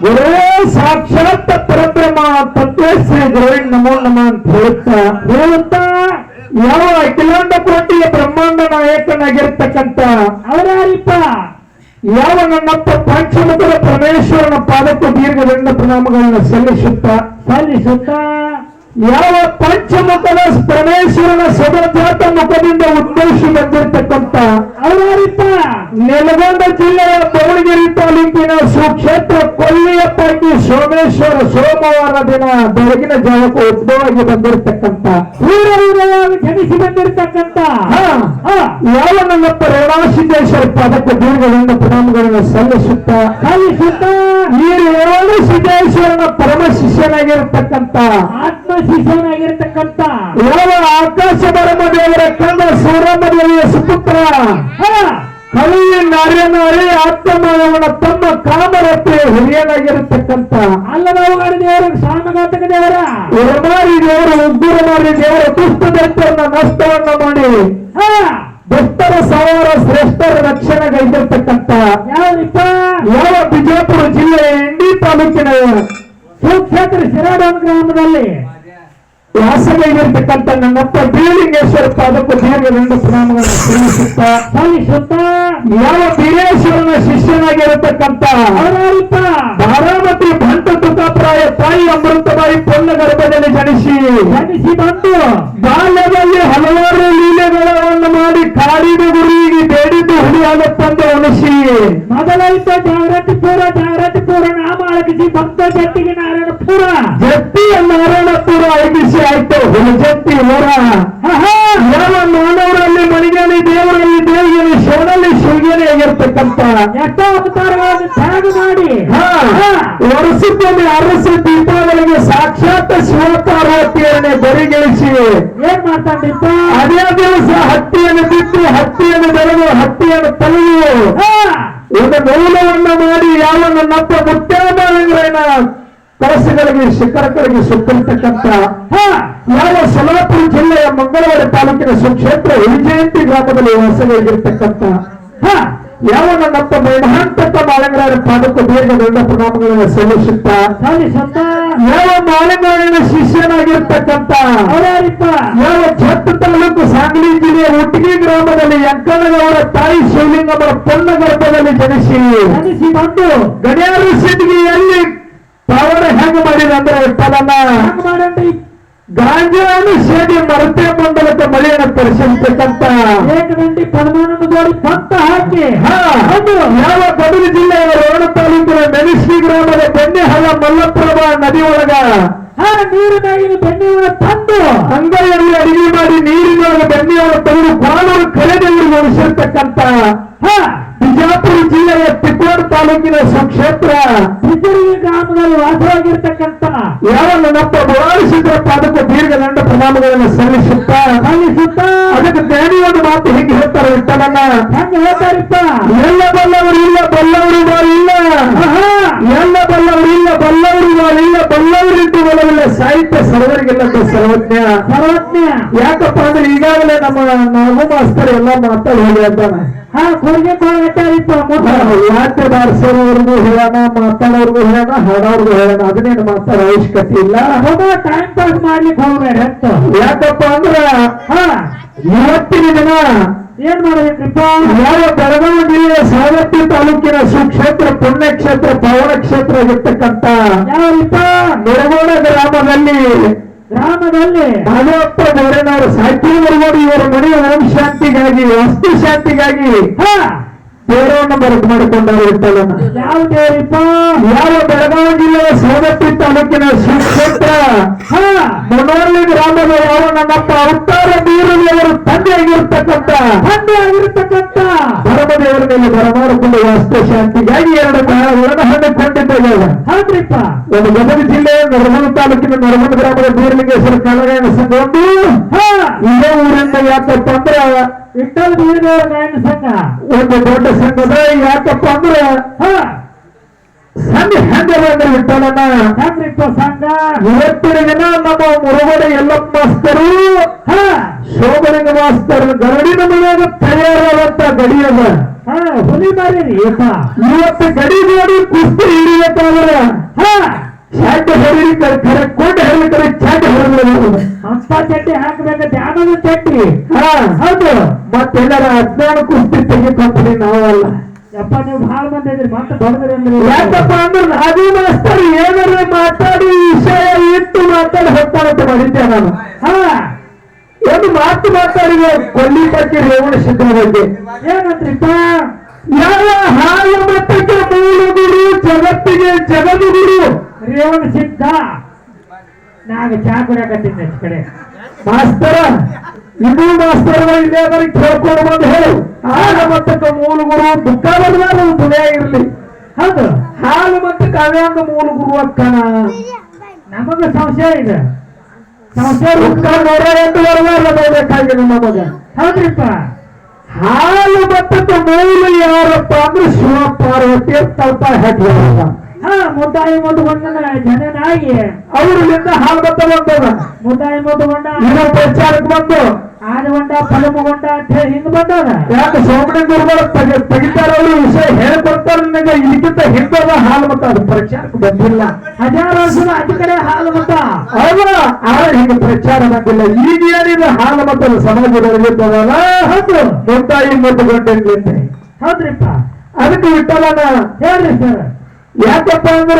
ಗುರು ಸಾಕ್ಷಾತ್ ಪರಬ್ರಹ್ಮ ತತ್ವೇಶ್ವರಿ ಗುರುವಿನ ನಮೋ ನಮ ಅಂತ ಹೇಳುತ್ತಾ. ಹೇಳುತ್ತಾ? ಯಾವ ಅಖಿಲಾಂಡ ಕೋಟಿಯ ಬ್ರಹ್ಮಾಂಡ ನಾಯಕನಾಗಿರ್ತಕ್ಕಂಥ ಅವರಾರಿಪ್ಪ? ಯಾವ ನನ್ನಪ್ಪ ಪಂಚಮುಖದ ಪರಮೇಶ್ವರನ ಪಾದಕ್ಕೆ ದೀರ್ಘದಂಡ ಪ್ರಣಾಮಗಳನ್ನು ಸಲ್ಲಿಸುತ್ತಾ? ಸಲ್ಲಿಸುತ್ತ. ಯಾವ ಪಂಚಮುಖದ ಪರಮೇಶ್ವರನ ಸದಜಾತ ಮುಖದಿಂದ ಉದ್ಭವಿಸಿ ಬಂದಿರತಕ್ಕಂಥ ಅವರಾರಿಪ್ಪ. ನೆಲಗೊಂಡ ಜಿಲ್ಲೆಯ ದಾವಣಗೆರೆ ತಾಲೂಕಿನ ಸುಕ್ಷೇತ್ರ ಕೊಲ್ಲಿಯ ಪೈಕಿ ಸೋಮೇಶ್ವರ ಸೋಮವಾರ ದಿನ ಬೆಳಗಿನ ಜಾವಕ್ಕೆ ಉದ್ಭವವಾಗಿ ಬಂದಿರತಕ್ಕಂತ ಜನಿಸಿ ಬಂದಿರತಕ್ಕಂತ. ಯಾವ ನನ್ನಪ್ಪ ರೇಣಾಸಿದ್ದೇಶ್ವರ ಪದಕ್ಕೆ ದೀರ್ಘದಂಡ ಪ್ರಣಾಮಗಳನ್ನು ಸಲ್ಲಿಸುತ್ತಾ ಸಲ್ಲಿಸುತ್ತ. ಈ ರೇಣು ಸಿದ್ದೇಶ್ವರನ ಪರಮ ಶಿಷ್ಯನಾಗಿರತಕ್ಕಂತ. ಆತ್ಮ ಶಿಷ್ಯನಾಗಿರ್ತಕ್ಕಂತ. ಯಾವ ಆಕಾಶ ಬರಮ ದೇವರ ಕಂದ ಸೂರಮ್ಮ ದೇವಿಯ ಸುಪುತ್ರ. ಕಳಿಯ ನಾರ್ಯನಾರಿ ಆತ್ಮಯವನ ತಮ್ಮ ಕಾಮರತ್ತೆ ಅಂಗ ನಾವು ದೇವರ ಸಾಮಘಾತಕ ದೇವರ? ಉರಮಾರಿ ದೇವರು ಮಾಡಿ ದೇವರ ದುಷ್ಟ ದೈತ್ಯರನ್ನ ನಷ್ಟವನ್ನ ಮಾಡಿ ದುಷ್ಟರ ಸವಾರ ಶ್ರೇಷ್ಠರ ರಕ್ಷಣೆಗೈದಿರ್ತಕ್ಕಂತ ಯಾವ್ರಿಪ್ಪ ಯಾವ ಬಿಜಾಪುರ ಜಿಲ್ಲೆ ಎಂಡಿ ತಾಲೂಕಿನ ಸುಕ್ಷೇತ್ರ ಶಿರಾಡೋನ್ ಗ್ರಾಮದಲ್ಲಿ. ವಾಸಗೈದಿರ್ತಕ್ಕಂಥ ನನ್ನಪ್ಪ ಬೀಳಿಂಗೇಶ್ವರ ಪಾದಕ್ಕೂ ದೀರ್ಘದಿಂದ ಪ್ರಣಾಮಗಳನ್ನು ಸಲ್ಲಿಸುತ್ತಾ ಸಲ್ಲಿಸುತ್ತಾ. ಯಾವ ಬೀರೇಶ್ವರನ ಶಿಷ್ಯನಾಗಿರತಕ್ಕಂತ ಬಾರಾಮತಿ ಭಂಟ ತುಕಾಪ್ರಾಯ ತಾಯಿ ಅಮೃತಬಾಯಿ ಪೊನ್ನ ಗರ್ಭದಲ್ಲಿ ಜನಿಸಿ ಜನಿಸಿ ಬಂದು ಬಾಲ್ಯದಲ್ಲಿ ಹಲವಾರು ಲೀಲೆಗಳನ್ನು ಮಾಡಿ ಕಾಡಿನ ಗುರಿಗೆ ಬೇಡಿದ್ದು ಹುಳಿಯಾದ ತಂದು ಉಣಿಸಿ ಮೊದಲೈತ ಜಾಗೃತಿ ಪೂರ ಜಾಗೃತಿ ಪೂರ ನಾಮ ಅಳಗಿಸಿ ಭಕ್ತ ಜಟ್ಟಿಗೆ ನಾರಾಯಣ ಪೂರ ಜತ್ತಿಯ ನಾರಾಯಣಪುರ ಐಬಿಸಿ ಆಯ್ತು ಊರ ಆಹಾ, ಯಾವ ಮಾನವರಲ್ಲಿ ಮಣಿಗೇಲಿ ದೇವರಲ್ಲಿ ದೇವಿಯಲ್ಲಿ ಶಿವನಲ್ಲಿ ಶಿವಗೇನೆ ಆಗಿರ್ತಕ್ಕಂಥ. ಎಷ್ಟೋ ಅವತಾರಗಳನ್ನು ತ್ಯಾಗ ಮಾಡಿ. ವರ್ಷದಲ್ಲಿ ವರ್ಷಕ್ಕೊಮ್ಮೆ ಅರಸ ದೀಪಾವಳಿಗೆ ಸಾಕ್ಷಾತ್ ಶಿವಪಾರ್ವತಿಯನ್ನೇ ಬರಿಗಳಿಸಿ. ಏನ್ ಮಾಡ್ತಾನ್ರಿಪ್ಪ ಅದೇ ದಿವಸ ಹತ್ತಿಯನ್ನು ಬಿಟ್ಟು ಹತ್ತಿಯನ್ನು ಬೆಳೆದು ಹತ್ತಿಯನ್ನು ತಲೆಯು ಒಂದು ಮೌಲವನ್ನ ಮಾಡಿ ಯಾವ ನನ್ನಪ್ಪ ಮುತ್ಯಾಮಾಲಂಗ್ರನ ಕನಸುಗಳಿಗೆ ಶಿಖರಕರಿಗೆ ಸುತ್ತಿರ್ತಕ್ಕಂಥ ಯಾವ ಸೋಲಾಪುರ ಜಿಲ್ಲೆಯ ಮಂಗಳವಾರ ತಾಲೂಕಿನ ಸುಕ್ಷೇತ್ರ ವಿಜಯಂತಿ ಗ್ರಾಮದಲ್ಲಿ ವಾಸವಾಗಿರ್ತಕ್ಕಂಥ ಹಾ, ಯಾವ ನನ್ನಪ್ಪ ಮಹಾಂತಪ್ಪ ಮಾಲಂಗರ ಪಾದಕ್ಕೂ ಬೇಗ ದೊಡ್ಡ ಪ್ರಣಾಮಗಳನ್ನು ಸಲ್ಲಿಸುತ್ತಾ ಯಾವ ಮಾಲಂಗರಿನ ಶಿಷ್ಯನಾಗಿರ್ತಕ್ಕಂಥ ಯಾವ ಛತ್ ತಾಲೂಕು ಸಾಂಗ್ಲಿ ಜಿಲ್ಲೆಯ ಉಟ್ಟಿಗೆ ಗ್ರಾಮದಲ್ಲಿ ಯಂಕಣ್ಣಗೌಡ ತಾಯಿ ಶಿವಲಿಂಗಮ್ಮರ ಪೊನ್ನ ಗರ್ಭದಲ್ಲಿ ಜನಿಸಿ ಜನಿಸಿ ಬಂದು ಗಡಿಯಾರ ಸಿದ್ಧಿಯಲ್ಲಿ ಪಾವನ ಹೆಂಗ ಮಾಡಿದ ಅಂದ್ರೆ ಹಂಗ ಮಾಡಂడి ಗಾಂಜಾನು ಸೇರಿ ಮರತೆ ಮಂಡಲದ ಮಳೆಯನ್ನು ಪರಿಶೀಲಿಸಿದಂತ ಏಕದಂಡಿ ಪರಮಾನಂದ ಜೋಡಿ ಭಕ್ತ ಹಾಕಿ. ಹಾ, ಬಂದು ಯಾವ ಗದಗ ಜಿಲ್ಲೆಯ ರೋಣ ತಾಲೂಕಿನ ಮೆಣಸಿ ಗ್ರಾಮದ ಬೆಣ್ಣೆಹಳ್ಳ ಮಲ್ಲಪ್ರಭಾ ನದಿ ಒಳಗ ಹಾ ನೀರಿನಾಗಿನ ಬೆನ್ನಿನ ತಂದು. ಅಂಗೈಯಲ್ಲಿ ಅಡಿಗೆ ಮಾಡಿ ನೀರಿನೊಳಗೆ ಬೆಣ್ಣೆಯನ್ನು ತಂದು ಪ್ರಾಣರು ಕಳೆದಲ್ಲಿ ಉಳಿಸಿರ್ತಕ್ಕಂತ ಹಾ. ಬಿಜಾಪುರ ಜಿಲ್ಲೆಯ ತಿಕೋಡ್ ತಾಲೂಕಿನ ಸುಕ್ಷೇತ್ರ. ಸಿದ್ದರಿಗೆ ಗ್ರಾಮದಲ್ಲಿ ವಾಸವಾಗಿರ್ತಕ್ಕಂತ ಯಾವ ನನ್ನಪ್ಪ ಬುವಾರಿಸಿದ್ರ ಪಾದಕ್ಕೆ ದೀರ್ಘ ದಂಡ ಪ್ರಣಾಮಗಳನ್ನು ಸಲ್ಲಿಸುತ್ತಾ? ಸಲ್ಲಿಸುತ್ತ? ಅದಕ್ಕೆ ಒಂದು ಮಾತು ಹೇಗೆ ಹೇಳ್ತಾರೆ ವಿಠಲನ್ನ ಹೆಂಗ ಹೇಳ್ತಾರಿಪ್ಪ. ಎಲ್ಲ ಬಲ್ಲವರು ಇಲ್ಲ ಸರ್ವಜ್ಞ ಸರ್ವಜ್ಞ ಯಾಕಪ್ಪ ಅಂದ್ರೆ ಈಗಾಗಲೇ ನಮ್ಮ ನಾಗು ಮಾಸ್ತರ್ ಎಲ್ಲ ಮಾತಾಡಿ ಹೋಗಿ ಅಂತಾನೆ ಹಾ ಹೇಳ್ತಾರಿಪ್ಪ ಯಾಕೆ ಬಾರಿಸೋರ್ವರೆಗೂ ಹೇಳೋಣ ಮಾತಾಡೋರ್ಗೂ ಹೇಳೋಣ ಹಾಡೋರ್ಗೂ ಹೇಳೋಣ ಅದನ್ನೇನು ಮಾತಾಡೋ ಅವಶ್ಯಕತೆ ಇಲ್ಲ. ಟೈಮ್ ಪಾಸ್ ಮಾಡ್ಲಿಕ್ಕೆ ಹೋಗ್ಬೇಡ ಅಂತ ಯಾಕಪ್ಪ ಅಂದ್ರ ಹಾ. ಇವತ್ತಿನ ದಿನ ಏನ್ ಮಾಡ್ಬೇಕ್ರಿಪ್ಪ ಯಾವ ಬೆಳಗಾವಿ ಜಿಲ್ಲೆಯ ಸಾವತ್ತಿ ತಾಲೂಕಿನ ಸುಕ್ಷೇತ್ರ ಪುಣ್ಯಕ್ಷೇತ್ರ ಪವನ ಕ್ಷೇತ್ರ ಆಗಿರ್ತಕ್ಕಂಥ ಯಾವ ಮುರಗೋಡ ಗ್ರಾಮದಲ್ಲಿ ಗ್ರಾಮದಲ್ಲಿ ನಾಗಪ್ಪ ಬೋರೇನವರು ಸಾಹಿತ್ಯ ಮುರಗೋಡು ಇವರ ಮನೆಯ ಓಂ ಶಾಂತಿಗಾಗಿ ವಸ್ತು ಶಾಂತಿಗಾಗಿ ದೇವರನ್ನು ಬರಕು ಮಾಡಿಕೊಂಡವರು ಯಾವ ದೇವರಿಪ್ಪ ಯಾವ ಬೆಳಗಾವಿ ಜಿಲ್ಲೆಯ ಸವದತ್ತಿ ತಾಲೂಕಿನ ಸುಕ್ಷೇತ್ರ ಮೊನೋರ್ಲಿ ಗ್ರಾಮದ ಯಾವ ನನ್ನಪ್ಪ ಅವತಾರ ಬೀರದೇವರು ತಂದೆ ಆಗಿರ್ತಕ್ಕಂಥ. ಹಂಗೆ ಆಗಿರ್ತಕ್ಕಂತ ಧರ್ಮದೇವರ ಮೇಲೆ ಬರಮಾಡಿಕೊಂಡು ವಾಸ್ತು ಶಾಂತಿಗಾಗಿ ಎರಡು ಕಾರಣಗಳನ್ನು ಹಮ್ಮಿಕೊಂಡಿದ್ದೇವೆ ಹೌದ್ರಿಪ್ಪ. ಒಂದು ಗದಗ ಜಿಲ್ಲೆ ನರಗುಂದ ತಾಲೂಕಿನ ನರಗುಂದ ಗ್ರಾಮದ ಬೀರಲಿಂಗೇಶ್ವರ ಕಳಗಾಯನ ಸಂಘವನ್ನು ಹಾ. ಇದೇ ಊರಿಂದ ಯಾಕಪ್ಪ ಅಂದ್ರೆ ವಿಠಲ್ ಬೀರದೇವರ ಗಾಯನ ಸಂಘ. ಒಂದು ದೊಡ್ಡ ಸಂಘದ ಯಾಕಪ್ಪ ಅಂದ್ರೆ ಹಾ. ಸಂಘ ಹೆಂಗೆ ಬಂದ್ರೆ ವಿಠಲನ ಹೆಂಗ್ರಿಪ್ಪ ಸಂಘ? ಇವತ್ತಿನ ದಿನ ನಮ್ಮ ಮುರುಗೋಡ ಎಲ್ಲಪ್ಪ ಮಾಸ್ತರು ಹಾ. ಶೋಭಲಿಂಗ ಮಾಸ್ತರ್ ಗರಡಿನ ಮನೆಯಾಗ ತಯಾರಾದಂತ ಗಡಿಯದ ಹುಲಿ ಮಾರಿ ಇವತ್ತು ಗಡಿ ನೋಡಿ ಕುಸ್ತಿ ಹಿಡಿಯಕ ಅಂದ್ರೆ. ಹಾ. ಚಾಟ್ ಹೇಳಿ ಖರೆ ಕೊಂಡ ಹೇಳಿ ಕರೆ ಚಾಟ್ ಹೇಳಿದ್ರು ಅಂತ ಚಟ್ಟಿ ಹಾಕ್ಬೇಕು ಧ್ಯಾನದ ಚಟ್ಟಿ. ಹೌದು. ಮತ್ತೆಲ್ಲರ ಅಜ್ಞಾನ ಕುಸ್ತಿ ತೆಗಿ ಕಂಪನಿ ನಾವಲ್ಲ. ಯಪ್ಪ ನೀವು ಬಹಳ ಮಂದಿ ಇದ್ರಿ ಮತ್ತೆ ದೊಡ್ಡದ್ರಿ ಅಂದ್ರೆ ಯಾಕಪ್ಪ ಅಂದ್ರೆ ರಾಜು ಮಾಸ್ತರ್ ಏನಾರ ಮಾತಾಡಿ ವಿಷಯ ಇಟ್ಟು ಮಾತಾಡಿ ಅಂತ ಮಾಡಿದ್ದೆ ನಾನು. ಹಾ. ಒಂದು ಮಾತು ಮಾತಾಡಿದೆ ಕೊಲ್ಲಿ ಬಗ್ಗೆ ರೇವಣ ಸಿದ್ಧ ಬಗ್ಗೆ. ಏನಂತ್ರಿಪ್ಪ ಯಾವ ಹಾಲು ಮತಕ್ಕೆ ಮೂಲ ಗುರು ಜಗತ್ತಿಗೆ ಜಗದು ಗುರು ರೇವಣ ಸಿದ್ಧ ನಾಗ ಚಾ ಕುಡಿಯಕತ್ತಿದ್ದೆ ಕಡೆ. ಮಾಸ್ತರ ಇನ್ನೂ ಮಾಸ್ತರ್ ಇಲ್ಲೇ ಅದಕ್ಕೆ ಕೇಳ್ಕೊಂಡು ಬಂದು ಹೇಳು. ಆಗ ಮತ್ತಕ್ಕ ಮೂಲ ಗುರು ದುಃಖ ಬರಲಾರ ದುನಿಯಾ ಇರ್ಲಿ. ಹೌದ. ಹಾಲು ಮತ್ತೆ ಕಾವ್ಯಾಂಗ ಮೂಲ ಗುರು ಅಕ್ಕನ. ನಮಗ ಸಂಶಯ ಇದೆ. ಸಂಶಯ ದುಃಖ ನೂರ ಎಂಟು ಬರಲಾರ ನೋಡ್ಬೇಕಾಗಿದೆ ನಮಗ ಹೌದ್ರಿಪ್ಪ. ಹಾಲು ಮತ್ತಕ್ಕ ಮೂಲ ಯಾರಪ್ಪ ಅಂದ್ರೆ ಶಿವ ಪಾರ್ವತಿ ತಲ್ಪ ಹೆಡ್ ಹಾ ಮುದ್ದಾಯಿ ಮುದ್ದುಗೊಂಡನ ಜನನಾಗಿ ಅವರಿಂದ ಹಾಲು ಬತ್ತ ಬಂದದ. ಮುದ್ದಾಯಿ ಇನ್ನು ಪ್ರಚಾರಕ್ಕೆ ಬಂದು. ಪಲಮಗೊಂಡ ಅಂತ ಹೇಳಿ ಹಿಂದ್ ಬಂದಾನ ಯಾಕೆ ಸೋಮಣ್ಣ ಗುರುಗಳು ತೆಗಿ ತೆಗಿತಾರ ಅವರು ವಿಷಯ ಹೇಳ್ಕೊಡ್ತಾರ ನನಗೆ? ಇದಕ್ಕಿಂತ ಹಿಂದದ ಹಾಲು ಮತ ಅದು ಪ್ರಚಾರಕ್ಕೆ ಬಂದಿಲ್ಲ. ಹಜಾರ ವರ್ಷದ ಅತಿ ಕಡೆ ಹಾಲು ಮತ? ಅವ ಆದ್ರೆ ಹಿಂಗೆ ಪ್ರಚಾರ ಬಂದಿಲ್ಲ. ಈಗ ಏನಿದೆ ಹಾಲು ಮತದ ಸಮಾಜದಲ್ಲಿದ್ದವಲ್ಲ ಹೌದು. ಮುದ್ದಾಯಿ ಮುದ್ದುಗೊಂಡಿರ್ಲಿಂದ ಹೌದ್ರಿಪ್ಪ. ಅದಕ್ಕೆ ವಿಠಲನ ಹೇಳ್ರಿ ಸರ್. ಯಾಕಪ್ಪ ಅಂದ್ರ